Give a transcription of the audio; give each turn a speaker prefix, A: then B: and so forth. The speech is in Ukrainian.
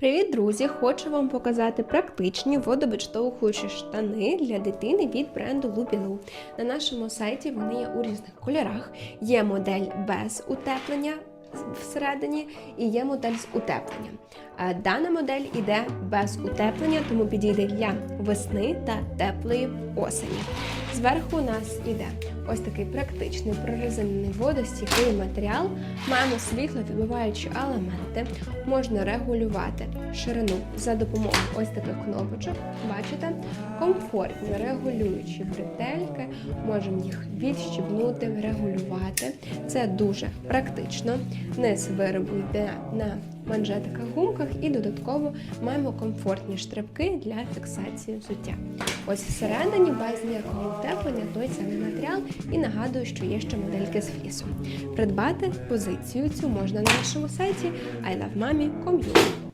A: Привіт, друзі! Хочу вам показати практичні водовідштовхуючі штани для дитини від бренду Lupilou. На нашому сайті вони є у різних кольорах. Є модель без утеплення всередині і є модель з утепленням. Е, Дана модель іде без утеплення, тому підійде для весни та теплої осені. Зверху у нас іде ось такий практичний прорезинений водостійкий матеріал. Маємо світло відбиваючі елементи. Можна регулювати ширину за допомогою ось таких кнопочок. Бачите? Комфортні регулюючі бретельки. Можемо їх відщібнути, регулювати. Це дуже практично. Низ виробу йде на манжетиках гумках і додатково маємо комфортні штрибки для фіксації взуття. Ось всередині без ніякого утеплення той самий матеріал і нагадую, що є ще модельки з флісу. Придбати позицію цю можна на нашому сайті ilovemami.com.ua